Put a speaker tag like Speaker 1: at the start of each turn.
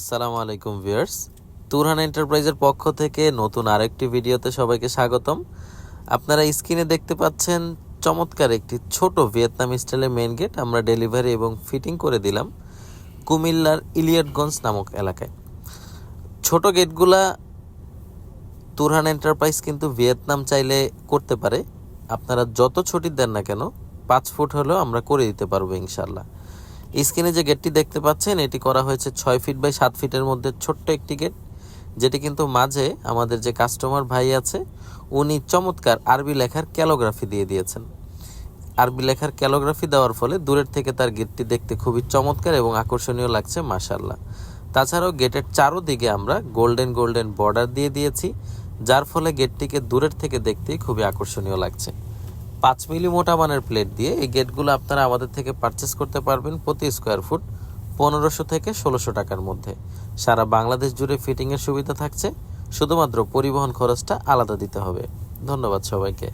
Speaker 1: আসসালামু আলাইকুম ভিউয়ার্স। তুরহান এন্টারপ্রাইজের পক্ষ থেকে নতুন আরেকটি ভিডিওতে সবাইকে স্বাগতম। আপনারা স্ক্রিনে দেখতে পাচ্ছেন চমৎকার একটি ছোট ভিয়েতনাম স্টাইলের মেন গেট আমরা ডেলিভারি এবং ফিটিং করে দিলাম কুমিল্লার ইলিয়টগঞ্জ নামক এলাকায়। ছোট গেটগুলা তুরহান এন্টারপ্রাইজ কিন্তু ভিয়েতনাম চাইলে করতে পারে। আপনারা যত ছুটি দেন না কেন, পাঁচ ফুট হলেও আমরা করে দিতে পারব ইনশাল্লাহ স্ক্রিনে যে গেটটি দেখতে পাচ্ছেন, এটি করা হয়েছে ছয় ফিট বাই সাত ফিটের মধ্যে ছোট্ট একটি গেট, যেটি কিন্তু মাঝে আমাদের যে কাস্টমার ভাই আছে, উনি চমৎকার আরবি লেখার ক্যালোগ্রাফি দিয়ে দিয়েছেন। আরবি লেখার ক্যালোগ্রাফি দেওয়ার ফলে দূরের থেকে তার গেটটি দেখতে খুবই চমৎকার এবং আকর্ষণীয় লাগছে মাশাল্লাহ তাছাড়াও গেটের চারোদিকে আমরা গোল্ডেন গোল্ডেন বর্ডার দিয়ে দিয়েছি, যার ফলে গেটটিকে দূরের থেকে দেখতেই খুবই আকর্ষণীয় লাগছে। পাঁচ মিলি মোটা মানের প্লেট দিয়ে এই গেটগুলো আপনারা আমাদের থেকে পারচেস করতে পারবেন প্রতি স্কোয়ার ফুট পনেরোশো থেকে ষোলোশো টাকার মধ্যে। সারা বাংলাদেশ জুড়ে ফিটিংয়ের সুবিধা থাকছে। শুধুমাত্র পরিবহন খরচটা আলাদা দিতে হবে। ধন্যবাদ সবাইকে।